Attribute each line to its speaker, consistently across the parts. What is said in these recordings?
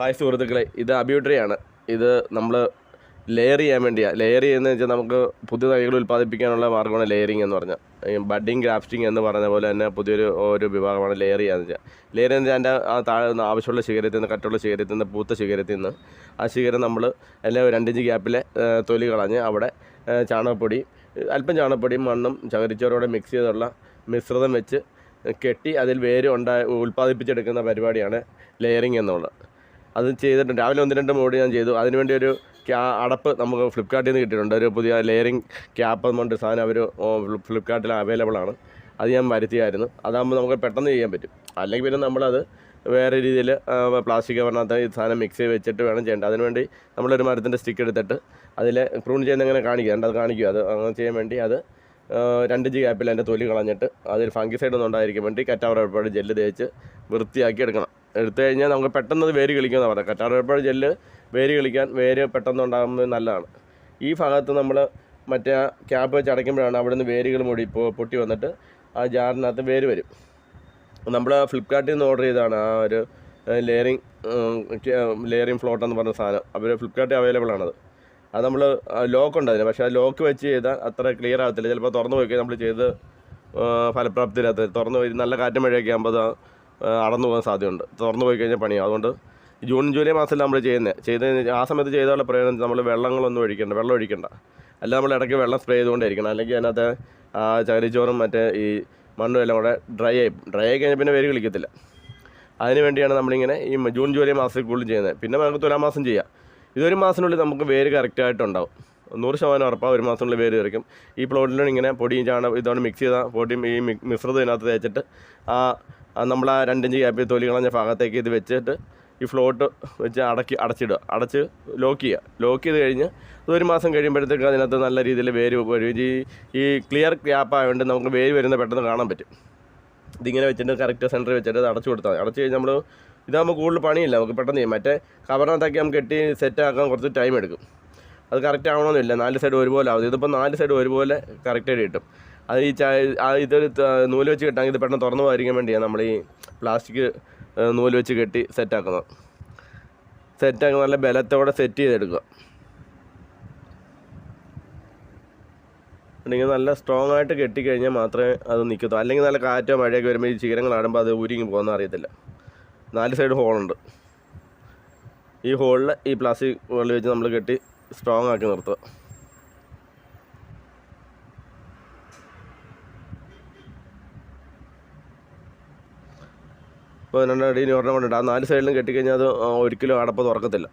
Speaker 1: Hi സുഹൃത്തുക്കളെ ഇത് അബ്യൂട്ടറിയാണ് ഇത് നമ്മൾ ലെയർ ചെയ്യാൻ വേണ്ടിയാണ് ലെയർ ചെയ്യുന്നത് വെച്ചാൽ നമുക്ക് പുതിയ തൈകൾ ഉൽപ്പാദിപ്പിക്കാനുള്ള മാർഗമാണ് ലെയറിങ് എന്ന് പറഞ്ഞാൽ ബഡിങ് ഗ്രാഫ്റ്റിംഗ് എന്ന് പറഞ്ഞ പോലെ തന്നെ പുതിയൊരു ഒരു വിഭാഗമാണ് ലെയർ ചെയ്യാന്ന് വെച്ചാൽ ലെയർ എന്ന് വെച്ചാൽ എന്റെ ആ താഴെ നിന്ന് ആവശ്യമുള്ള ശിഖരത്തിൽ നിന്ന് കട്ടുള്ള ശിഖരത്തിൽ നിന്ന് പൂത്ത ശിഖരത്തിൽ നിന്ന് ആ ശിഖരം നമ്മൾ എല്ലാ രണ്ടിഞ്ച് ഗ്യാപ്പിലെ തൊലി കളഞ്ഞ് അവിടെ ചാണകപ്പൊടി അല്പം ചാണകപ്പൊടിയും മണ്ണും ചകരിച്ചോറോടെ മിക്സ് ചെയ്തുള്ള മിശ്രിതം വെച്ച് കെട്ടി അതിൽ വേര് ഉണ്ടായി ഉൽപ്പാദിപ്പിച്ചെടുക്കുന്ന പരിപാടിയാണ് ലെയറിങ് എന്നുള്ളത്. അത് ചെയ്തിട്ടുണ്ട്. രാവിലെ ഒന്ന് രണ്ട് മോഡ് ഞാൻ ചെയ്തു. അതിനുവേണ്ടി ഒരു ക്യാ അടപ്പ് നമുക്ക് ഫ്ലിപ്കാർട്ടിൽ നിന്ന് കിട്ടിയിട്ടുണ്ട്. ഒരു പുതിയ ലെയറിങ് ക്യാപ്പ് എന്ന് പറഞ്ഞിട്ട് സാധനം അവർ ഫ്ലിപ്കാർട്ടിൽ അവൈലബിൾ ആണ്. അത് ഞാൻ വരുത്തിയായിരുന്നു. അതാകുമ്പോൾ നമുക്ക് പെട്ടെന്ന് ചെയ്യാൻ പറ്റും. അല്ലെങ്കിൽ പിന്നെ നമ്മളത് വേറെ രീതിയിൽ പ്ലാസ്റ്റിക് കവറിനകത്ത് ഈ സാധനം മിക്സ് ചെയ്ത് വെച്ചിട്ട് വേണം ചെയ്യേണ്ടത്. അതിനുവേണ്ടി നമ്മളൊരു മരത്തിന്റെ സ്റ്റിക്ക് എടുത്തിട്ട് അതിൽ പ്രൂൺ ചെയ്യുന്ന എങ്ങനെ കാണിക്കുക? അത് കാണിക്കുക. അത് അങ്ങനെ ചെയ്യാൻ വേണ്ടി അത് രണ്ട് ജി ക്യാപ്പിൽ അതിന്റെ തൊലി കളഞ്ഞിട്ട് അതിൽ ഫംഗിസൈഡ് ഒന്നും ഉണ്ടായിരിക്കാൻ വേണ്ടി കറ്റാവറപ്പാട് ജെല്ല് തേച്ച് വൃത്തിയാക്കി എടുക്കണം. എടുത്തു കഴിഞ്ഞാൽ നമുക്ക് പെട്ടെന്ന് അത് വേര് കളിക്കുമെന്ന് പറയാം കറ്റാവറപ്പാട് ജെല്ല് വേര് കളിക്കാൻ വേര് പെട്ടെന്ന് ഉണ്ടാകുന്നത് നല്ലതാണ്. ഈ ഭാഗത്ത് നമ്മൾ മറ്റേ ക്യാപ്പ് വെച്ച് അടയ്ക്കുമ്പോഴാണ് അവിടെ നിന്ന് വേരുകൾ മുടി പൊട്ടി വന്നിട്ട് ആ ജാറിനകത്ത് വേര് വരും. നമ്മൾ ഫ്ലിപ്കാർട്ടിൽ നിന്ന് ഓർഡർ ചെയ്തതാണ് ആ ഒരു ലെയറിങ് ലെയറിങ് ഫ്ലോട്ട് എന്ന് പറഞ്ഞ സാധനം. അവർ ഫ്ലിപ്കാർട്ടിൽ അവൈലബിൾ ആണത്. അത് നമ്മൾ ലോക്ക് ഉണ്ട് പക്ഷേ ആ ലോക്ക് വെച്ച് ചെയ്താൽ അത്ര ക്ലിയർ ആകത്തില്ല. ചിലപ്പോൾ തുറന്നു പോയി നമ്മൾ ചെയ്ത് ഫലപ്രാപ്തി ഫലപ്രാപ്തിയില്ലാത്ത തുറന്നു പോയി നല്ല കാറ്റും മഴയൊക്കെ ആകുമ്പോൾ അടന്നു പോകാൻ സാധ്യതയുണ്ട്. തുറന്നു പോയി കഴിഞ്ഞാൽ പണിയാവും. അതുകൊണ്ട് ജൂൺ ജൂലൈ മാസത്തിൽ നമ്മൾ ചെയ്യുന്നത്. ചെയ്ത് ആ സമയത്ത് ചെയ്താലുള്ള പ്രയോജനം നമ്മൾ വെള്ളങ്ങളൊന്നും ഒഴിക്കേണ്ട. വെള്ളം ഒഴിക്കണ്ട. അല്ല നമ്മൾ ഇടയ്ക്ക് വെള്ളം സ്പ്രേ ചെയ്തുകൊണ്ടിരിക്കണം അല്ലെങ്കിൽ അതിനകത്ത് ചകരിച്ചോറും മറ്റേ ഈ മണ്ണും എല്ലാം കൂടെ ഡ്രൈ ആയി ഡ്രൈ ആയി കഴിഞ്ഞാൽ പിന്നെ വേര് കളിക്കത്തില്ല അതിന് വേണ്ടിയാണ് നമ്മളിങ്ങനെ ഈ ജൂൺ ജൂലൈ മാസത്തിൽ ചെയ്യുന്നത്. പിന്നെ നമുക്ക് തുലാമാസം ചെയ്യാം. ഇതൊരു മാസത്തിനുള്ളിൽ നമുക്ക് വേര് കറക്റ്റായിട്ടുണ്ടാവും. നൂറ് ശതമാനം ഉറപ്പാണ് ഒരു മാസത്തിനുള്ളിൽ വേര് കയറിക്കും ഈ പ്ലോട്ടിലും ഇങ്ങനെ പൊടിയും ചാണകം ഇതോടെ മിക്സ് ചെയ്ത പൊടിയും ഈ മിശ്രിതം ഇതിനകത്ത് തേച്ചിട്ട് ആ നമ്മൾ ആ രണ്ടിഞ്ച് ഗ്യാപ്പിൽ തൊലി കളഞ്ഞ ഭാഗത്തേക്ക് ഇത് വെച്ചിട്ട് ഈ ഫ്ലോട്ട് വെച്ച് അടക്കി അടച്ചിടുക. അടച്ച് ലോക്ക് ചെയ്യുക. ലോക്ക് ചെയ്ത് കഴിഞ്ഞ് അതൊരു മാസം കഴിയുമ്പോഴത്തേക്ക് അതിനകത്ത് നല്ല രീതിയിൽ വേര് വരും. ഈ ഈ ക്ലിയർ ഗ്യാപ്പ് ആയതുകൊണ്ട് നമുക്ക് വേര് വരുന്ന പെട്ടെന്ന് കാണാൻ പറ്റും. ഇതിങ്ങനെ വെച്ചിട്ട് കറക്റ്റ് സെന്ററിൽ വെച്ചിട്ട് അത് അടച്ചു കൊടുത്താൽ മതി. അടച്ചു കഴിഞ്ഞാൽ നമ്മൾ ഇതാകുമ്പോൾ കൂടുതൽ പണിയില്ല. നമുക്ക് പെട്ടെന്ന് ചെയ്യും. മറ്റേ കവറിനകത്താക്കി നമുക്ക് കെട്ടി സെറ്റ് ആക്കാൻ കുറച്ച് ടൈം എടുക്കും. അത് കറക്റ്റ് ആവണമെന്നില്ല. നാല് സൈഡ് ഒരുപോലെ ആവും. ഇതിപ്പോൾ നാല് സൈഡ് ഒരുപോലെ കറക്റ്റായിട്ട് കിട്ടും. അത് ഈ ഇതൊരു നൂൽ വെച്ച് കെട്ടാമെങ്കിൽ ഇത് പെട്ടെന്ന് തുറന്നു പോകാതിരിക്കാൻ വേണ്ടിയാണ് നമ്മൾ ഈ പ്ലാസ്റ്റിക് നൂൽ വെച്ച് കെട്ടി സെറ്റാക്കുന്നത്. സെറ്റാക്കി നല്ല ബലത്തോടെ സെറ്റ് ചെയ്തെടുക്കുക. അല്ലെങ്കിൽ നല്ല സ്ട്രോങ് ആയിട്ട് കെട്ടിക്കഴിഞ്ഞാൽ മാത്രമേ അത് നിൽക്കത്തു അല്ലെങ്കിൽ നല്ല കാറ്റോ മഴയൊക്കെ വരുമ്പോൾ ഈ ചീരങ്ങൾ ആടുമ്പോൾ അത് ഉരുങ്ങി പോകുന്ന അറിയത്തില്ല. നാല് സൈഡ് ഹോളുണ്ട് ഈ ഹോളിൽ ഈ പ്ലാസ്റ്റിക് വെള്ളം വെച്ച് നമ്മൾ കെട്ടി സ്ട്രോങ് ആക്കി നിർത്തുക. ഇപ്പോൾ രണ്ട് അടിയിൽ ഇനി ഒരെണ്ണം കൊണ്ടുണ്ട്. ആ നാല് സൈഡിലും കെട്ടിക്കഴിഞ്ഞാൽ അത് ഒരിക്കലും അടപ്പ് തുറക്കത്തില്ല.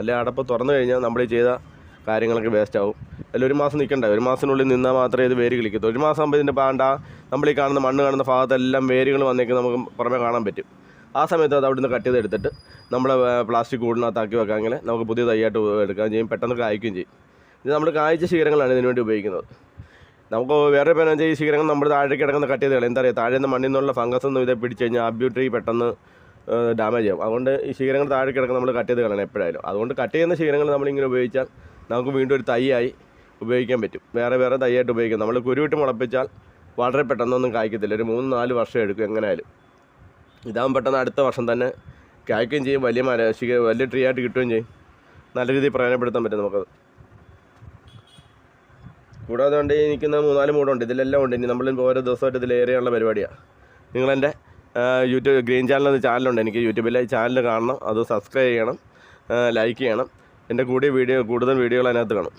Speaker 1: അല്ലെ അടപ്പ് തുറന്നു കഴിഞ്ഞാൽ നമ്മൾ ചെയ്ത കാര്യങ്ങളൊക്കെ വേസ്റ്റ് ആവും. അല്ല ഒരു മാസം നിൽക്കണ്ട ഒരു മാസത്തിനുള്ളിൽ നിന്നാൽ മാത്രമേ ഇത് വേര് കിളിക്കത്തുള്ളൂ. ഒരു മാസം ആകുമ്പോൾ ഇതിന്റെ പാണ്ട നമ്മൾ ഈ കാണുന്ന മണ്ണ് കാണുന്ന ഭാഗത്തെല്ലാം വേരുകൾ വന്നേക്ക് നമുക്ക് പുറമെ കാണാൻ പറ്റും. ആ സമയത്ത് അത് അവിടുന്ന് കട്ട് ചെയ്തെടുത്തിട്ട് നമ്മൾ പ്ലാസ്റ്റിക് കൂടിനകത്താക്കി വെക്കാമെങ്കിൽ നമുക്ക് പുതിയ തൈയായിട്ട് എടുക്കുകയും ചെയ്യും പെട്ടെന്ന് കായ്ക്കുകയും ചെയ്യും. ഇത് നമ്മൾ കായ്ച്ച ശീലങ്ങളാണ് ഇതിനുവേണ്ടി ഉപയോഗിക്കുന്നത്. നമുക്ക് വേറെ പേരെന്ന് വെച്ചാൽ ഈ നമ്മൾ താഴേക്ക് കിടക്കുന്ന കട്ട് ചെയ്ത് എന്താ പറയുക താഴെ നിന്ന് മണ്ണിൽ നിന്നുള്ള ഫംഗസ് ഒന്നും ഇതെ പിടിച്ച് കഴിഞ്ഞാൽ അബ്യൂട്രി പെട്ടെന്ന് ഡാമേജ് ആവും. അതുകൊണ്ട് ഈ ശീകരങ്ങൾ താഴെ കിടക്കുന്ന നമ്മൾ കട്ട് ചെയ്ത് കളയണം എപ്പോഴായാലും. അതുകൊണ്ട് കട്ട് ചെയ്യുന്ന ശീകരങ്ങൾ നമ്മളിങ്ങനെ ഉപയോഗിച്ചാൽ നമുക്ക് വീണ്ടും ഒരു തൈയായി ഉപയോഗിക്കാൻ പറ്റും. വേറെ വേറെ തൈയായിട്ട് ഉപയോഗിക്കാം. നമ്മൾ കുരുവിട്ട് മുളപ്പിച്ചാൽ വളരെ പെട്ടെന്നൊന്നും കായ്ക്കത്തില്ല. ഒരു മൂന്ന് നാല് വർഷം എടുക്കും എങ്ങനെയായാലും ഇതാകും പെട്ടെന്ന് അടുത്ത വർഷം തന്നെ കായ്ക്കുകയും ചെയ്യും. വലിയ മര വലിയ ട്രീ ആയിട്ട് കിട്ടുകയും ചെയ്യും. നല്ല രീതിയിൽ പ്രയോജനപ്പെടുത്താൻ പറ്റും നമുക്കത്. കൂടാതെ ഉണ്ട് നിൽക്കുന്ന മൂന്നാൽ മൂടുണ്ട് ഇതിലെല്ലാം ഉണ്ട്. ഇനി നമ്മൾ ഓരോ ദിവസമായിട്ട് ഇതിൽ ഏറിയുള്ള പരിപാടിയാണ് നിങ്ങളെന്റെ യൂട്യൂബ് ഗ്രീൻ ചാനൽ ചാനലുണ്ട് എനിക്ക് യൂട്യൂബിലെ ചാനൽ കാണണം. അത് സബ്സ്ക്രൈബ് ചെയ്യണം. ലൈക്ക് ചെയ്യണം. എന്റെ കൂടിയ വീഡിയോ കൂടുതൽ വീഡിയോകൾ അതിനകത്ത് കാണും.